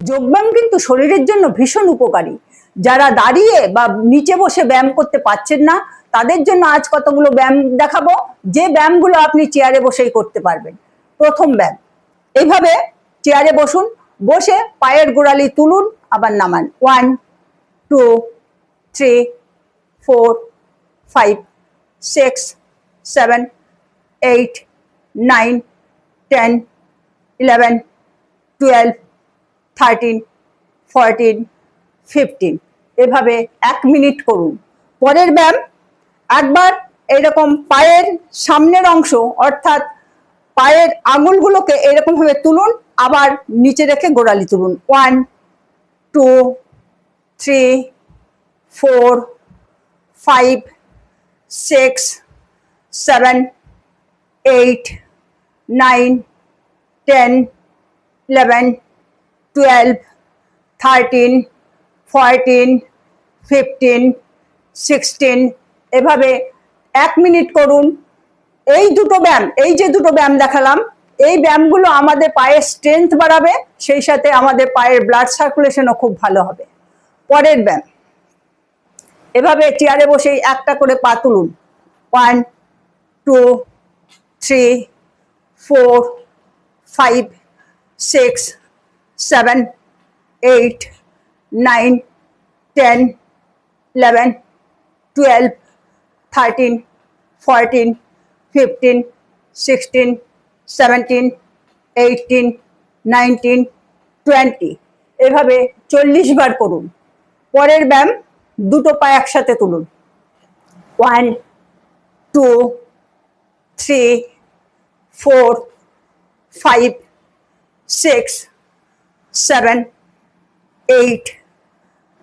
যোগব্যায়াম কিন্তু শরীরের জন্য ভীষণ উপকারী। যারা দাঁড়িয়ে বা নিচে বসে ব্যায়াম করতে পারছেন না, তাদের জন্য আজ কতগুলো ব্যায়াম দেখাবো। যে ব্যায়ামগুলো আপনি চেয়ারে বসেই করতে পারবেন। প্রথম ব্যায়াম এইভাবে চেয়ারে বসুন, বসে পায়ের গোড়ালি তুলুন, আবার নামান। One two three four five six seven eight nine ten eleven twelve thirteen fourteen fifteen এভাবে এক মিনিট করুন। পরের ব্যায়াম একবার এরকম পায়ের সামনের অংশ, অর্থাৎ পায়ের আঙুলগুলোকে এরকম ভাবে তুলুন, আবার নিচে রেখে গোড়ালি তুলুন। One two three four five six seven eight nine ten eleven twelve thirteen fourteen fifteen sixteen এভাবে এক মিনিট করুন। এই দুটো ব্যায়াম, এই যে দুটো ব্যায়াম দেখালাম, এই ব্যায়ামগুলো আমাদের পায়ের স্ট্রেংথ বাড়াবে, সেই সাথে আমাদের পায়ের ব্লাড সার্কুলেশনও খুব ভালো হবে। পরের ব্যায়াম, এভাবে চেয়ারে বসেই একটা করে পা তুলুন। One two three four five six seven eight nine ten eleven twelve thirteen fourteen fifteen sixteen seventeen eighteen nineteen twenty এভাবে চল্লিশ বার করুন। পরের ব্যায়াম দুটো পা একসাথে তুলুন। One two three four five six seven eight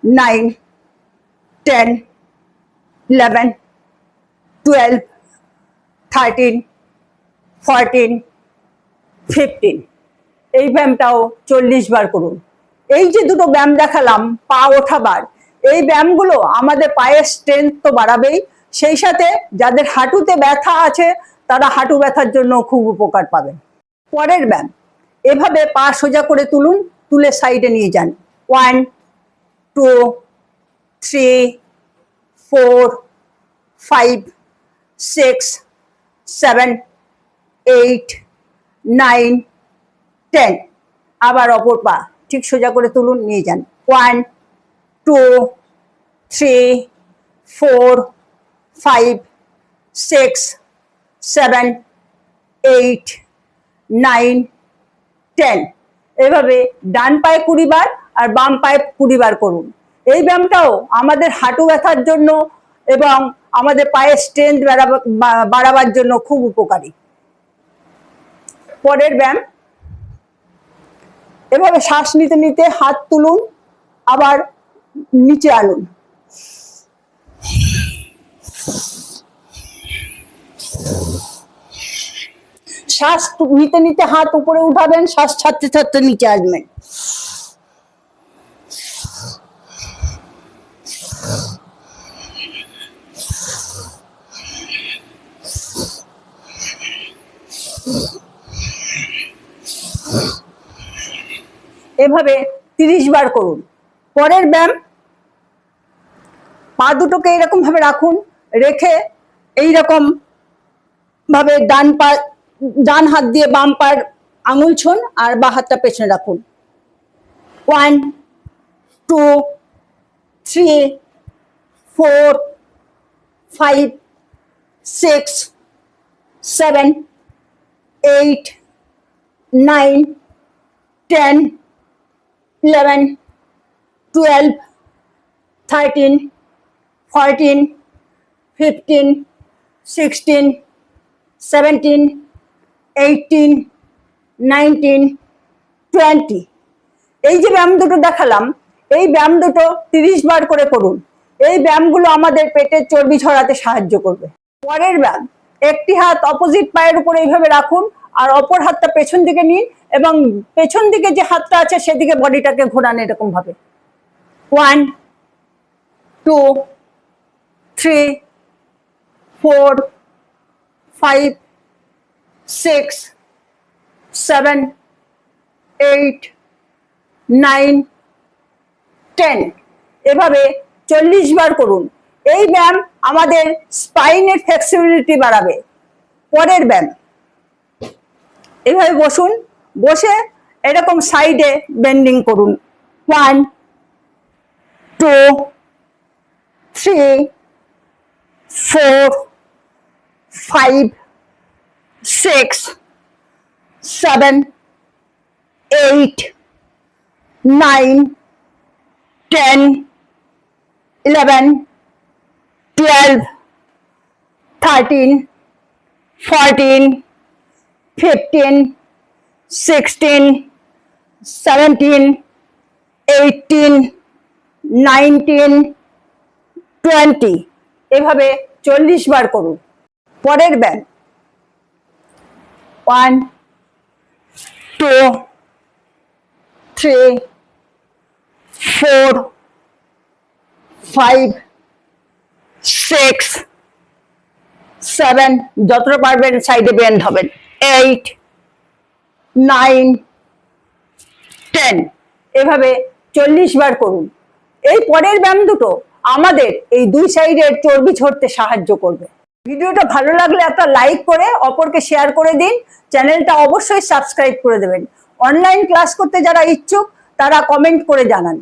nine ten eleven twelve thirteen fourteen fifteen এই ব্যায়ামটাও চল্লিশ বার করুন। এই যে দুটো ব্যায়াম দেখালাম, পা ওঠাবার, এই ব্যায়ামগুলো আমাদের পায়ের স্ট্রেংথ তো বাড়াবেই। সেই সাথে যাদের হাঁটুতে ব্যথা আছে, তারা হাঁটু ব্যথার জন্য খুব উপকার পাবেন। পরের ব্যায়াম, এভাবে পা সোজা করে তুলুন তুলে সাইডে নিয়ে যান। One two three four five six seven eight nine ten আবার অপর পা ঠিক সোজা করে তুলুন, নিয়ে যান। One two three four five six seven eight nine ten এভাবে ডান পায়ে কুড়ি বার আর বাম পায়ে কুড়ি বার করুন। এই ব্যায়ামটাও আমাদের হাঁটু ব্যথার জন্য এবং আমাদের পায়ের স্ট্রেংথ বাড়াবার জন্য খুব উপকারী। পরের ব্যায়াম। এভাবে শ্বাস নিতে নিতে হাত তুলুন, আবার নিচে আনুন। শ্বাস নিতে নিতে হাত উপরে উঠাবেন, শ্বাস ছাড়তে ছাড়তে নিচে আসবেন। এভাবে তিরিশ বার করুন। পরের ব্যায়াম, পা দুটোকে এরকম ভাবে রাখুন, রেখে এই রকম ভাবে ডান পা ডান হাত দিয়ে বাম পার আঙুল ছুন আর বা হাতটা পেছনে রাখুন। One two three four five six seven eight nine ten eleven twelve thirteen fourteen fifteen sixteen seventeen eighteen nineteen twenty এই যে ব্যায়াম দুটো দেখালাম, এই ব্যায়াম দুটো তিরিশ বার করে করুন। এই ব্যায়ামগুলো আমাদের পেটের চর্বি ঝরাতে সাহায্য করবে। পরের ব্যায়াম, একটি হাত অপোজিট পায়ের উপরে এইভাবে রাখুন আর অপর হাতটা পেছন দিকে নিন এবং পেছন দিকে যে হাতটা আছে সেদিকে বডিটাকে ঘোরান এরকম ভাবে one, two, three, four, five six seven eight nine ten এভাবে চল্লিশ বার করুন। এই ব্যায়াম আমাদের স্পাইনের ফ্লেক্সিবিলিটি বাড়াবে। পরের ব্যায়াম। এভাবে বসুন। বসে এরকম সাইডে বেন্ডিং করুন। One two three four five six seven eight nine ten eleven twelve thirteen fourteen fifteen sixteen seventeen eighteen nineteen twenty এভাবে চল্লিশ বার করুন। পরের ব্যায়াম one two three four five six seven যতটা পারবেন সাইডে বেন্ড হবেন। এইট নাইন টেন এভাবে চল্লিশ বার করুন। এই পরের ব্যায়াম দুটো আমাদের এই দুই সাইডের চর্বি ঝরতে সাহায্য করবে। ভিডিওটা ভালো লাগলে একটা লাইক করে অপরকে শেয়ার করে দিন। চ্যানেলটা অবশ্যই সাবস্ক্রাইব করে দেবেন। অনলাইন ক্লাস করতে যারা ইচ্ছুক, তারা কমেন্ট করে জানান।